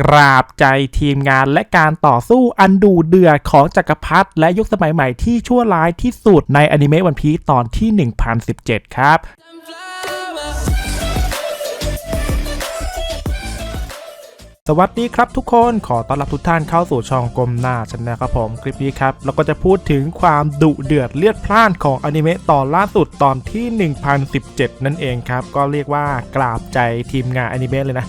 กราบใจทีมงานและการต่อสู้อันดูเดือดของจักรพรรดิและยุคสมัยใหม่ที่ชั่วร้ายที่สุดในอนิเมะวันพีตอนที่ 1017 ครับ สวัสดีครับทุกคนขอต้อนรับทุกท่านเข้าสู่ช่องกลมหน้าชนนะครับผมคลิปนี้ครับเราก็จะพูดถึงความดุเดือดเลือดพล่านของอนิเมะตอนล่าสุดตอนที่ 1017 นั่นเองครับ ก็เรียกว่ากราบใจทีมงานอนิเมะเลยนะ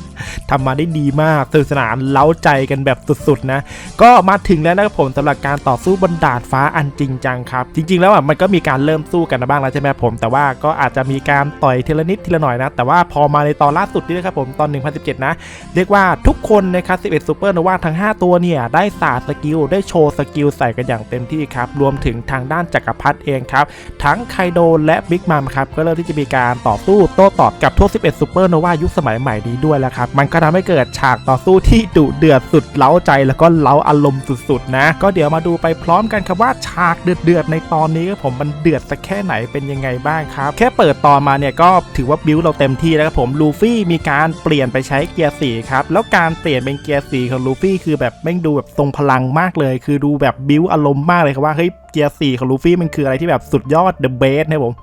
ทำมาได้ดีมากสนุกสนานเล้าใจกันแบบสุดๆนะก็มาถึงแล้วนะครับผมสำหรับการต่อสู้บนดาดฟ้าอันจริงจังครับ จริง ๆ แล้วอะมันก็มีการเริ่มสู้กันบ้างแล้วใช่ไหมผม แต่ว่าก็อาจจะมีการต่อยทีละนิดทีละหน่อยนะ แต่ว่าพอมาในตอนล่าสุดนี่นะครับผมตอน 1017 นะ เรียกว่าทุกคนนะครับ 11ซูเปอร์โนวาทั้ง 5 ตัวเนี่ย ได้สาสกิล ได้โชว์สกิลใส่กันอย่างเต็มที่ครับ รวมถึงทางด้านจักรพรรดิเองครับ ทั้งไคโดและบิ๊กมัมครับ ก็เริ่มที่จะมีการต่อสู้โต้ตอบกับทั่ว 11ซูเปอร์โนวายุคสมัยใหม่นี้ด้วยแล้วครับ มันก็ทำให้เกิดฉากต่อสู้ที่ดุเดือดสุดเล้าใจแล้วก็เล้าอารมณ์สุดๆนะ ก็เดี๋ยวมาดูไปพร้อมกันครับว่าฉากเดือดๆในตอนนี้ผมมันเดือดสักแค่ไหนเป็นยังไงบ้างครับ แค่เปิดตอนมาเนี่ยก็ถือว่าบิวเราเต็มที่แล้วครับผมลูฟี่มีการเปลี่ยนไปใช้เกียร์สีครับแล้วการเปลี่ยนเป็นเกียร์สีของลูฟี่คือแบบแม่งดูแบบทรงพลังมากเลย คือดูแบบบิวอารมณ์มากเลยครับว่าเฮ้ยเกียร์สี่ของลูฟี่มันคืออะไรที่แบบสุดยอดเดอะเบสนะผม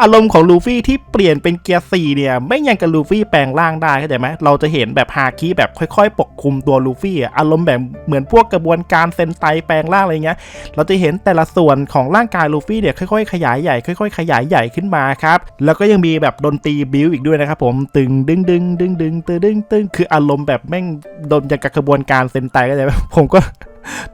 อารมณ์ของลูฟี่ที่เปลี่ยนเป็นเกียร์สี่เนี่ย ไม่ยังกับลูฟี่แปลงร่างได้เข้าใจไหมเราจะเห็นแบบฮาคิแบบค่อยๆ ปกคลุมตัวลูฟี่อารมณ์แบบเหมือนพวกกระบวนการเซนไตแปลงร่างอะไรเงี้ย เราจะเห็นแต่ละส่วนของร่างกายลูฟี่เนี่ยค่อยๆ ขยายใหญ่ค่อยๆ ขยายใหญ่ขึ้นมาครับแล้วก็ยังมีแบบดนตรีบิวอีกด้วยนะครับผมตึงดึงดึงดึงดึงตึงดึงตึงคืออารมณ์แบบแม่งโดนจากบกระบวนการเซนไตเข้าใจไหมผมก็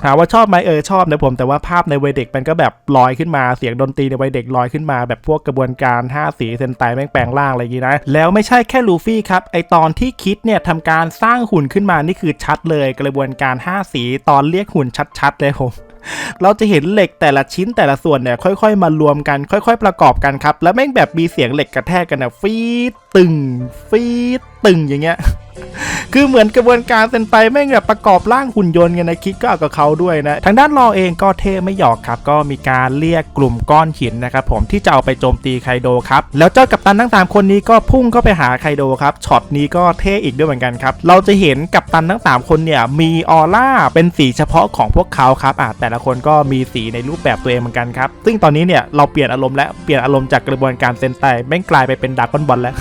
ถามว่าชอบไหมเออชอบนะผมแต่ว่าภาพในวัยเด็กมันก็แบบลอยขึ้นมาเสียงดนตรีในวัยเด็กลอยขึ้นมา แบบพวกกระบวนการ5สีเซนไตแม่งแปลงร่างอะไรอย่างงี้นะแล้วไม่ใช่แค่ลูฟี่ครับไอตอนที่คิดเนี่ยทำการสร้างหุ่นขึ้นมานี่คือชัดเลยกระบวนการ 5 สีตอนเรียกหุ่นชัดๆเลยผมเราจะเห็นเหล็กแต่ละชิ้นแต่ละส่วนเนี่ยค่อยๆ มารวมกัน ค่อย ๆ ประกอบกันครับ แล้วแม่งแบบมีเสียงเหล็กกระแทกกันนะฟีดตึงฟีดตึงอย่างเงี้ย คือเหมือนกระบวนการเซนไตแม่งแบบประกอบร่างหุ่นยนต์กันนะคิดก็เอากับเขาด้วยนะ ทางด้านรอเองก็เท่ไม่หยอกครับ ก็มีการเรียกกลุ่มก้อนหินนะครับผมที่จะเอาไปโจมตีไคโดครับ แล้วเจ้ากัปตันทั้งสามคนนี้ก็พุ่งเข้าไปหาไคโดครับช็อตนี้ก็เท่อีกด้วยเหมือนกันครับ เราจะเห็นกัปตันทั้งสามคนเนี่ยมีออร่าเป็นสีเฉพาะของพวกเขาครับอะแต่ละคนก็มีสีในรูปแบบตัวเองเหมือนกันครับซึ่งตอนนี้เนี่ยเราเปลี่ยนอารมณ์และเปลี่ยนอารมณ์จากกระบวนการเซนไตแม่งกลายไปเป็นดาร์กบอลแล้ว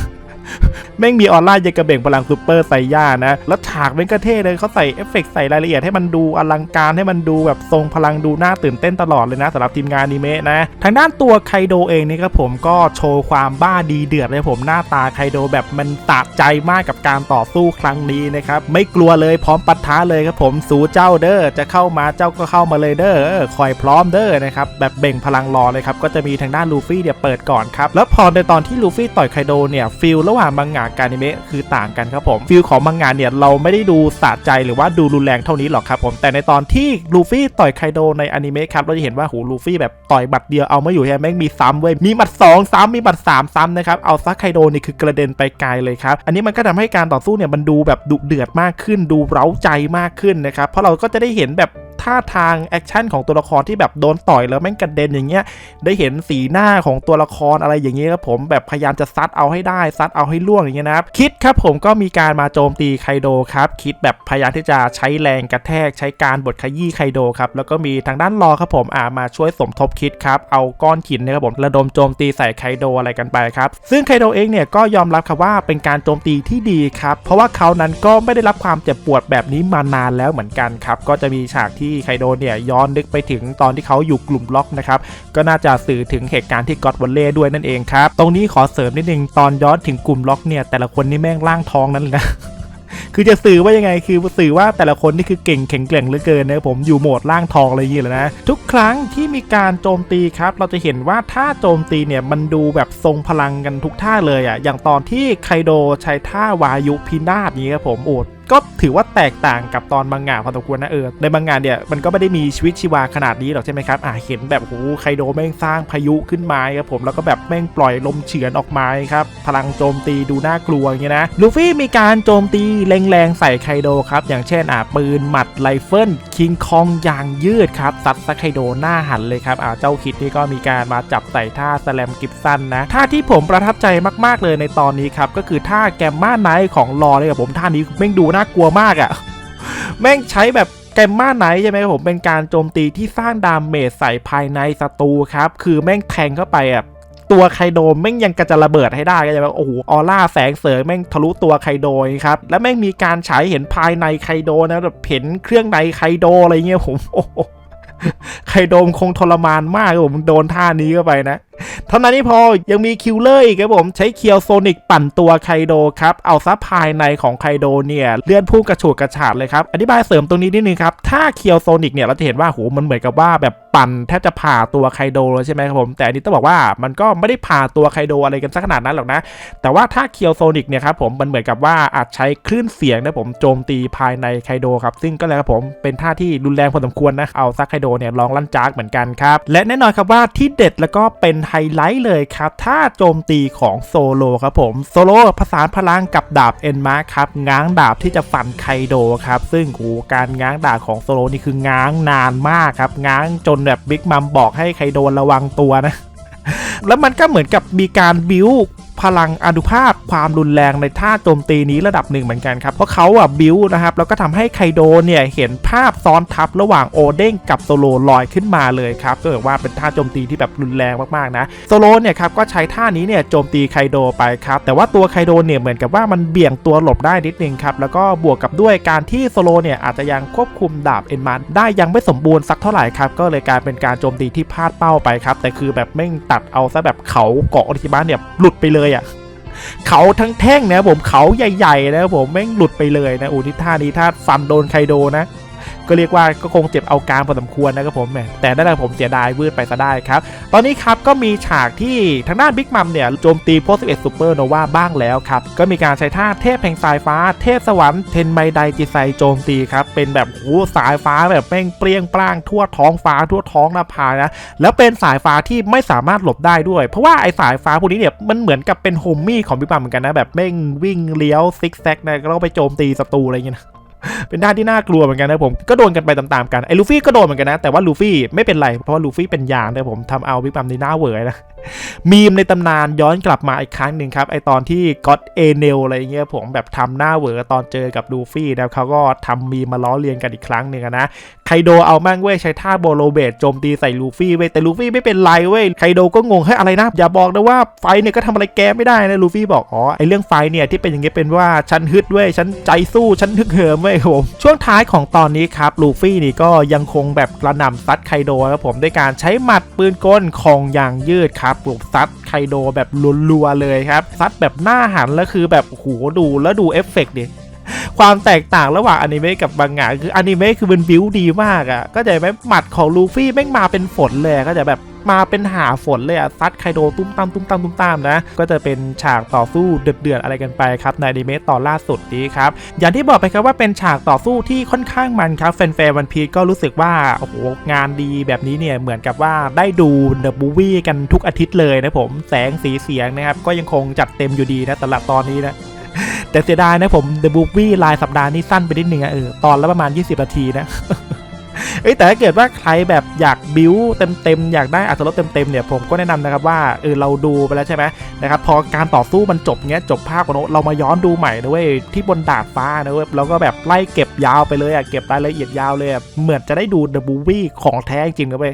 แม่งมีออนไลน์ยังกระเบ่งพลังซูเปอร์ไซย่านะ แล้วฉากแม่งก็เท่เลยเขาใส่เอฟเฟกต์ใส่รายละเอียดให้มันดูอลังการให้มันดูแบบทรงพลังดูน่าตื่นเต้นตลอดเลยนะสำหรับทีมงานอนิเมะนะ ทางด้านตัวไคโดเองนี่ครับผมก็โชว์ความบ้าดีเดือดเลยผมหน้าตาไคโดแบบมันตะใจมากกับการต่อสู้ครั้งนี้นะครับไม่กลัวเลยพร้อมปัดท้าเลยครับผมสู่เจ้าเด้อจะเข้ามาเจ้าก็เข้ามาเลยเด้อเออคอยพร้อมเด้อนะครับแบบเบ่งพลังรอเลยครับก็จะมีทางด้านลูฟี่เนี่ยเปิดก่อนครับแล้วพอในตอนที่ลูฟี่ต่อยไคโดเนี่ยฟิลระหว่างมังงะกับอนิเมะคือต่างกันครับผมฟิลของมังงะเนี่ยเราไม่ได้ดูสะใจหรือว่าดูรุนแรงเท่านี้หรอกครับผมแต่ในตอนที่ลูฟี่ต่อยไคโดในอนิเมะครับเราจะเห็นว่าหูลูฟี่แบบต่อยบัดเดียวเอาไม่อยู่ใช่ไหมแม่งมีซ้ำเว้ยมีบัดสองซ้ำมีบัดสามซ้ำนะครับเอาซักไคโดนี่คือกระเด็นไปไกลเลยครับอันนี้มันก็ทำให้การต่อสู้เนี่ยมันดูแบบดุเดือดมากขึ้น ดูเร้าใจมากขึ้นนะครับเพราะเราก็จะได้เห็นแบบ ท่าทางแอคชั่นของตัวละครที่แบบโดนต่อยแล้วแม่งกระเด็นอย่างเงี้ย ได้เห็นสีหน้าของตัวละครอะไรอย่างเงี้ยครับผมแบบพยายามจะซัดเอาให้ได้ซัดเอาให้ล่วงอย่างเงี้ยนะครับคิดครับผมก็มีการมาโจมตีไคโดครับ คิดแบบพยายามที่จะใช้แรงกระแทก ใช้การบดขยี้ไคโดครับแล้วก็มีทางด้านรอครับผมอ่ามาช่วยสมทบคิดครับเอาก้อนหินนะครับผมระดมโจมตีใส่ไคโดอะไรกันไปครับซึ่งไคโดเองเนี่ยก็ยอมรับครับว่าเป็นการโจมตีที่ดีครับเพราะว่าเขานั้นก็ไม่ได้รับความเจ็บปวดแบบนี้มานานแล้วเหมือนกันครับก็จะมีฉากที่ไคโดเนี่ยย้อนนึกไปถึงตอนที่เขาอยู่กลุ่มล็อกนะครับก็น่าจะสื่อถึงเหตุการณ์ที่ก็อดวันเล่ด้วยนั่นเองครับ ตรงนี้ขอเสริมนิดนึงตอนย้อนถึงกลุ่มล็อกเนี่ยแต่ละคนนี่แม่งร่างทองนั้นเลยนะคือจะสื่อว่ายังไงคือสื่อว่าแต่ละคนนี่คือเก่งแข็งแกร่งเหลือเกินนะผมอยู่โหมดร่างทองอะไรอย่างเงี้ยเลยนะ ทุกครั้งที่มีการโจมตีครับ เราจะเห็นว่าท่าโจมตีเนี่ยมันดูแบบทรงพลังกันทุกท่าเลยอะ่ะอย่างตอนที่ไคโดใช้ท่าวายุพินาศนี้ครับผมโอด ก็ถือว่าแตกต่างกับตอนมังงะพอสมควรนะเออในมังงะเนี่ยมันก็ไม่ได้มีชีวิตชีวาขนาดนี้หรอกใช่ไหมครับอ่าเห็นแบบโหไคโดแม่งสร้างพายุขึ้นมาครับผมแล้วก็แบบแม่งปล่อยลมเฉือนออกมาครับพลังโจมตีดูน่ากลัวอย่างเงี้ยนะลูฟี่มีการโจมตีแรงๆใส่ไคโดครับอย่างเช่นอ่าปืนหมัดไรเฟิลคิงคองยางยืดครับซัดซักไคโดหน้าหันเลยครับอ่าเจ้าคิดนี่ก็มีการมาจับใส่ท่าสแลมกิฟสันนะท่าที่ผมประทับใจมากๆเลยในตอนนี้ครับก็คือท่าแกมมาไนท์ของรอเลยครับผมท่านี้แม่งดูน่ากลัวมากอะ แม่งใช้แบบแกมมาไนท์ใช่ไหมครับผมเป็นการโจมตีที่สร้างดาเมจใส่ภายในศัตรูครับ คือแม่งแทงเข้าไปอะตัวไคโดแม่งยังกระจะระเบิดให้ได้ก็จะแบบโอ้โหออร่าแสงเสริงแม่งทะลุตัวไคโดครับแล้วแม่งมีการฉายเห็นภายในไคโดนะแบบเห็นเครื่องในไคโดอะไรเงี้ยผมโอ้โหไคโดมคงทรมานมากครับผมโดนท่านี้เข้าไปนะ เท่านั้นไม่พอยังมีคิวเลอร์อีกครับผมใช้เคียวโซนิกปั่นตัวไคโดครับเอาซับภายในของไคโดเนี่ยเลื่อนพุ่งกระฉูดกระฉาดเลยครับอธิบายเสริมตรงนี้นิดนึงครับถ้าเคียวโซนิกเนี่ยเราจะเห็นว่าโหมันเหมือนกับว่าแบบปั่นแทบจะผ่าตัวไคโดเลยใช่ไหมครับผมแต่อันนี้ต้องบอกว่ามันก็ไม่ได้ผ่าตัวไคโดอะไรกันสักขนาดนั้นหรอกนะ แต่ว่าถ้าเคียวโซนิกเนี่ยครับผมมันเหมือนกับว่าอาจใช้คลื่นเสียงนะผมโจมตีภายในไคโดครับซึ่งก็เลยครับผมเป็นท่าที่รุนแรงพอสมควรนะเอาซักไคโดเนี่ยลองลั่นจากเหมือนกันครับและแน่นอนครับว่าที่เด็ดแล้วก็เป็นไฮไฮไลท์เลยครับถ้าโจมตีของโซโลครับผมโซโลผสานพลังกับดาบเอ็นมาครับง้างดาบที่จะฟันไคโดครับซึ่งโหการง้างดาบของโซโลนี่คือง้างนานมากครับง้างจนแบบบิ๊กมัมบอกให้ไคโดระวังตัวนะแล้วมันก็เหมือนกับมีการบิวพลังอนุภาพความรุนแรงในท่าโจมตีนี้ระดับหนึ่งเหมือนกันครับ เพราะเขาอะบิวนะครับแล้วก็ทำให้ไคโดเนี่ยเห็นภาพซ้อนทับระหว่างโอเด้งกับโซโลลอยขึ้นมาเลยครับก็แบบว่าเป็นท่าโจมตีที่แบบรุนแรงมากๆนะโซโลเนี่ยครับก็ใช้ท่านี้เนี่ยโจมตีไคโดไปครับแต่ว่าตัวไคโดเนี่ยเหมือนกับว่ามันเบี่ยงตัวหลบได้นิดนึงครับแล้วก็บวกกับด้วยการที่โซโลเนี่ยอาจจะยังควบคุมดาบเอ็นมันได้ยังไม่สมบูรณ์สักเท่าไหร่ครับก็เลยกลายเป็นการโจมตีที่พลาดเป้าไปครับแต่คือแบบไม่งตัดเอาซะแบบเขาเกาะอริบาเนี่ยหลุดไปเลยอะเขาทั้งแท่งนะผมเขาใหญ่ๆนะผมแม่งหลุดไปเลยนะโอ้ที่ท่านี้ท่าฟันโดนไคโดนะ ก็เรียกว่าก็คงเจ็บเอาการพอสมควรนะครับผมแต่นั่นแหละผมเสียดายวืดไปซะได้ครับ ตอนนี้ครับก็มีฉากที่ทางด้านบิ๊กมัมเนี่ยโจมตีโพส11ซูเปอร์โนวาบ้างแล้วครับ ก็มีการใช้ท่าเทพแห่งสายฟ้า เทพสวรรค์เทนไมไดจิไซโจมตีครับ เป็นแบบโอ้สายฟ้าแบบแม่งเปรี้ยงปร้างทั่วท้องฟ้าทั่วท้องนภานะ แล้วเป็นสายฟ้าที่ไม่สามารถหลบได้ด้วย เพราะว่าไอสายฟ้าพวกนี้เนี่ยมันเหมือนกับเป็นโฮมมี่ของบิ๊กมัมเหมือนกันนะแบบแม่งวิ่งเลี้ยวซิกแซกนะแล้วก็ไปโจมตีศัตรูอะไรอย่างเงี้ยนะ เป็นท่าที่น่ากลัวเหมือนกันนะผมก็โดนกันไปตามๆกันไอ้ลูฟี่ก็โดนเหมือนกันนะแต่ว่าลูฟี่ไม่เป็นไรเพราะว่าลูฟี่เป็นยางนะผมทำเอาบิ๊กบัมในหน้าเวอร์นะ มีมในตำนานย้อนกลับมาอีกครั้งหนึ่งครับ ไอตอนที่ก็อตเอเนลอะไรเงี้ยผมแบบทำหน้าเหวอตอนเจอกับลูฟี่นะเขาก็ทำมีมมาล้อเลียนกันอีกครั้งหนึ่งนะไคโดเอามั่งเว้ยใช้ท่าโบโลเบตโจมตีใส่ลูฟี่เว้ยแต่ลูฟี่ไม่เป็นไรเว้ยไคโดก็งงให้อะไรนะ อย่าบอกนะว่าไฟเนี่ยก็ทำอะไรแกไม่ได้นะลูฟี่บอกอ๋อไอเรื่องไฟเนี่ยที่เป็นอย่างเงี้ยเป็นว่าฉันฮึดเว้ยฉันใจสู้ฉันฮึกเหิมเว้ยผมช่วงท้ายของตอนนี้ครับลูฟี่นี่ก็ยังคงแบบกระหน่ำซัดไคโดครับผมด้วยการใช้หมัดปืนกลของอย่างยืดครับปลุกซัดไคโดแบบรัวๆเลยครับซัดแบบหน้าหันแล้วคือแบบโหดูแล้วดูเอฟเฟกต์ดิ ความแตกต่างระหว่างอนิเมะกับบางงานคืออนิเมะคือมันบิวดีมากอะ่ะก็จะไหมหมัดของลูฟี่แม่งมาเป็นฝนเลยก็จะแบบมาเป็นหาฝนเลยอะซัดไคโดตุ้มตามตุ้มตามตุ้มตามนะ ก็จะเป็นฉากต่อสู้เดือดๆอะไรกันไปครับในอนิเมะตอนล่าสุดนี้ครับ อย่างที่บอกไปครับว่าเป็นฉากต่อสู้ที่ค่อนข้างมันครับแฟนๆวันพีก็รู้สึกว่า โอ้โห งานดีแบบนี้เนี่ย เหมือนกับว่าได้ดูเดอะบูวี่กันทุกอาทิตย์เลยนะผม แสงสีเสียงนะครับ ก็ยังคงจัดเต็มอยู่ดีนะสำหรับตอนนี้นะ แต่เสียดายนะผม The Movie รายสัปดาห์นี้สั้นไปนิดนึงอะเออตอนละประมาณ 20 นาทีนะ เอ้แต่ถ้าเกิดว่าใครแบบอยากบิวเต็มๆอยากได้อัตรสเต็มๆเนี่ยผมก็แนะนำนะครับว่าเออเราดูไปแล้วใช่ไหมนะครับพอการต่อสู้มันจบเงี้ยจบภาควันโนเรามาย้อนดูใหม่นะเว้ยที่บนดาดฟ้านะเว้ยแล้วก็แบบไล่เก็บยาวไปเลยอะเก็บรายละเอียดยาวเลยเหมือนจะได้ดู The Movie ของแท้จริงนะเว้ย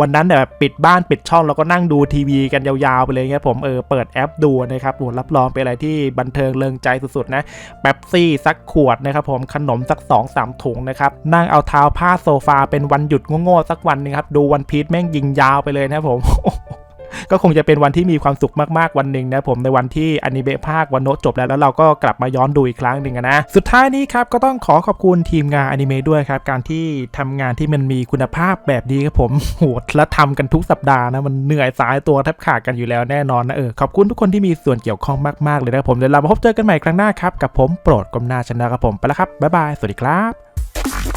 วันนั้นแบบปิดบ้านปิดช่องแล้วก็นั่งดูทีวีกันยาวๆไปเลยเงี้ยผมเออเปิดแอปดูนะครับรับรองเป็นอะไรที่บันเทิงเริงใจสุดๆนะแป๊บซี่สักขวดนะครับผมขนมสัก2อสามถุงนะครับนั่งเอาเท้าผ้าโซฟาเป็นวันหยุดโง่ๆสักวันหนึงครับ ดูวันพีชแม่งยิงยาวไปเลยนะผมก็คงจะเป็นวันที่มีความสุขมากๆวันหนึ่งนะผมในวันที่อนิเมะภาควันโนจบแล้วแล้วเราก็กลับมาย้อนดูอีกครั้งหนึ่งนะ สุดท้ายนี้ครับก็ต้องขอขอบคุณทีมงานอนิเมะด้วยครับ การที่ทำงานที่มันมีคุณภาพแบบนี้ครับผมโหดและทำกันทุกสัปดาห์นะมันเหนื่อยสายตัวแทบขาดกันอยู่แล้วแน่นอนนะเออขอบคุณทุกคนที่มีส่วนเกี่ยวข้องมากๆเลยนะผมเดี๋ยวเรามาพบเจอกันใหม่ครั้งหน้าครับกับผมโปรดกรมหนาชนะครับผมไปแล้วครับบ๊ายบายสวัสดีครับ